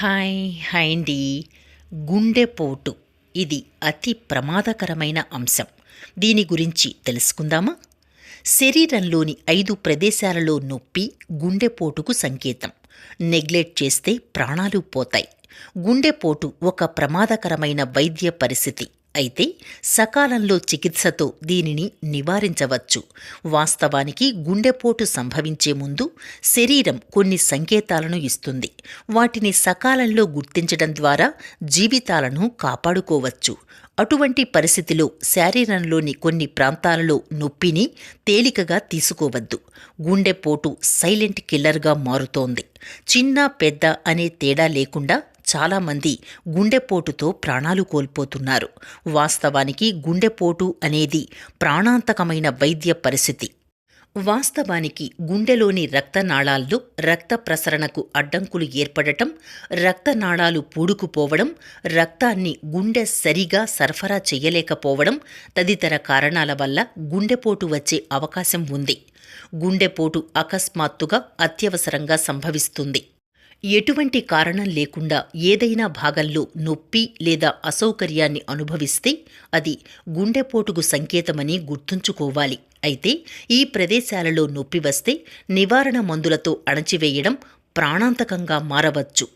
Hi hi అండి. గుండెపోటు ఇది అతి ప్రమాదకరమైన అంశం. దీని గురించి తెలుసుకుందామా? శరీరంలోని ఐదు ప్రదేశాలలో నొప్పి గుండెపోటుకు సంకేతం. నెగ్లెక్ట్ చేస్తే ప్రాణాలు పోతాయి. గుండెపోటు ఒక ప్రమాదకరమైన వైద్య పరిస్థితి. అయితే సకాలంలో చికిత్సతో దీనిని నివారించవచ్చు. వాస్తవానికి గుండెపోటు సంభవించే ముందు శరీరం కొన్ని సంకేతాలను ఇస్తుంది. వాటిని సకాలంలో గుర్తించడం ద్వారా జీవితాలను కాపాడుకోవచ్చు. అటువంటి పరిస్థితిలో శరీరంలోని కొన్ని ప్రాంతాలలో నొప్పిని తేలికగా తీసుకోవద్దు. గుండెపోటు సైలెంట్ కిల్లర్గా మారుతోంది. చిన్న పెద్ద అనే తేడా లేకుండా చాలామంది గుండెపోటుతో ప్రాణాలు కోల్పోతున్నారు. వాస్తవానికి గుండెపోటు అనేది ప్రాణాంతకమైన వైద్య పరిస్థితి. వాస్తవానికి గుండెలోని రక్తనాళాల్లో రక్త ప్రసరణకు అడ్డంకులు ఏర్పడటం రక్తనాళాలు పూడుకుపోవడం రక్తాన్ని గుండె సరిగా సరఫరా చేయలేకపోవడం తదితర కారణాల వల్ల గుండెపోటు వచ్చే అవకాశం ఉంది. గుండెపోటు అకస్మాత్తుగా అత్యవసరంగా సంభవిస్తుంది. ఎటువంటి కారణం లేకుండా ఏదైనా భాగంలో నొప్పి లేదా అసౌకర్యాన్ని అనుభవిస్తే అది గుండెపోటుకు సంకేతమని గుర్తుంచుకోవాలి. అయితే ఈ ప్రదేశాలలో నొప్పి వస్తే నివారణ మందులతో అణచివేయడం ప్రాణాంతకంగా మారవచ్చు.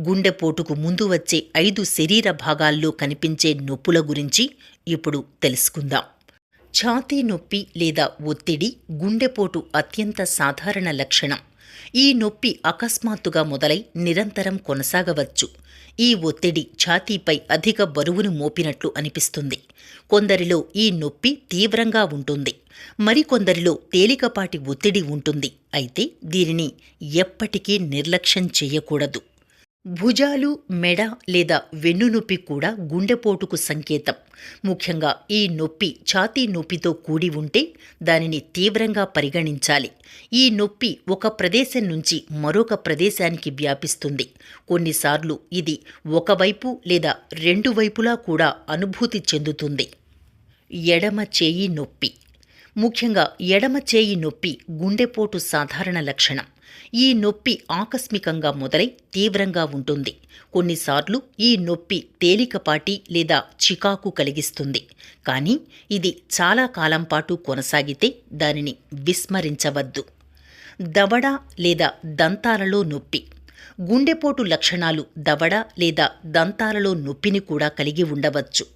గుండెపోటుకు ముందు వచ్చే ఐదు శరీర భాగాల్లో కనిపించే నొప్పుల గురించి ఇప్పుడు తెలుసుకుందాం. ఛాతీ నొప్పి లేదా ఒత్తిడి గుండెపోటు అత్యంత సాధారణ లక్షణం. ఈ నొప్పి అకస్మాత్తుగా మొదలై నిరంతరం కొనసాగవచ్చు. ఈ ఒత్తిడి ఛాతీపై అధిక బరువును మోపినట్లు అనిపిస్తుంది. కొందరిలో ఈ నొప్పి తీవ్రంగా ఉంటుంది. మరికొందరిలో తేలికపాటి ఒత్తిడి ఉంటుంది. అయితే దీనిని ఎప్పటికీ నిర్లక్ష్యం చేయకూడదు. భుజాలు మెడ లేదా వెన్నునొప్పి కూడా గుండెపోటుకు సంకేతం. ముఖ్యంగా ఈ నొప్పి ఛాతీ నొప్పితో కూడి ఉంటే దానిని తీవ్రంగా పరిగణించాలి. ఈ నొప్పి ఒక ప్రదేశం నుంచి మరొక ప్రదేశానికి వ్యాపిస్తుంది. కొన్నిసార్లు ఇది ఒకవైపు లేదా రెండు వైపులా కూడా అనుభూతి చెందుతుంది. ఎడమ చేయి నొప్పి. ముఖ్యంగా ఎడమ చేయి నొప్పి గుండెపోటు సాధారణ లక్షణం. ఈ నొప్పి ఆకస్మికంగా మొదలై తీవ్రంగా ఉంటుంది. కొన్నిసార్లు ఈ నొప్పి తేలికపాటి లేదా చికాకు కలిగిస్తుంది. కానీ ఇది చాలా కాలం పాటు కొనసాగితే దానిని విస్మరించవద్దు. దవడ లేదా దంతాలలో నొప్పి. గుండెపోటు లక్షణాలు దవడ లేదా దంతాలలో నొప్పిని కూడా కలిగి ఉండవచ్చు.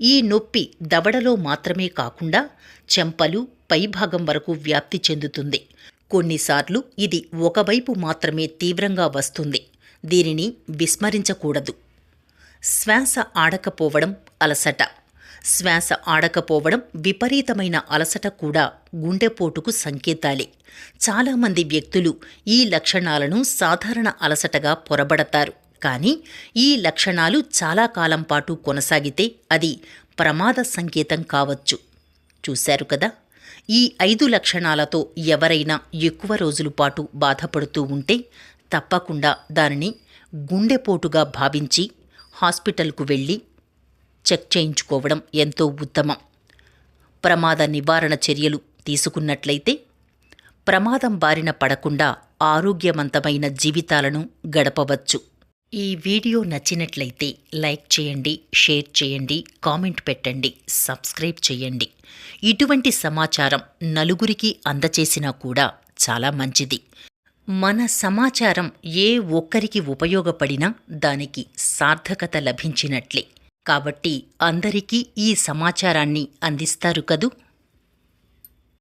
ఈ నొప్పి దవడలో మాత్రమే కాకుండా చెంపలు పైభాగం వరకు వ్యాప్తి చెందుతుంది. కొన్నిసార్లు ఇది ఒకవైపు మాత్రమే తీవ్రంగా వస్తుంది. దీనిని విస్మరించకూడదు. శ్వాస ఆడకపోవడం అలసట. శ్వాస ఆడకపోవడం విపరీతమైన అలసట కూడా గుండెపోటుకు సంకేతాలే. చాలామంది వ్యక్తులు ఈ లక్షణాలను సాధారణ అలసటగా పొరబడతారు. కానీ ఈ లక్షణాలు చాలా కాలం పాటు కొనసాగితే అది ప్రమాద సంకేతం కావచ్చు. చూశారు కదా? ఈ ఐదు లక్షణాలతో ఎవరైనా ఎక్కువ రోజుల పాటు బాధపడుతూ ఉంటే తప్పకుండా దానిని గుండెపోటుగా భావించి హాస్పిటల్కు వెళ్ళి చెక్ చేయించుకోవడం ఎంతో ఉత్తమం. ప్రమాద నివారణ చర్యలు తీసుకున్నట్లయితే ప్రమాదం బారిన పడకుండా ఆరోగ్యవంతమైన జీవితాలను గడపవచ్చు. ఈ వీడియో నచ్చినట్లయితే లైక్ చేయండి షేర్ చేయండి కామెంట్ పెట్టండి సబ్స్క్రైబ్ చేయండి. ఇటువంటి సమాచారం నలుగురికి అందచేసినా కూడా చాలా మంచిది. మన సమాచారం ఏ ఒక్కరికి ఉపయోగపడినా దానికి సార్థకత లభించినట్లే. కాబట్టి అందరికీ ఈ సమాచారాన్ని అందిస్తారు కదూ?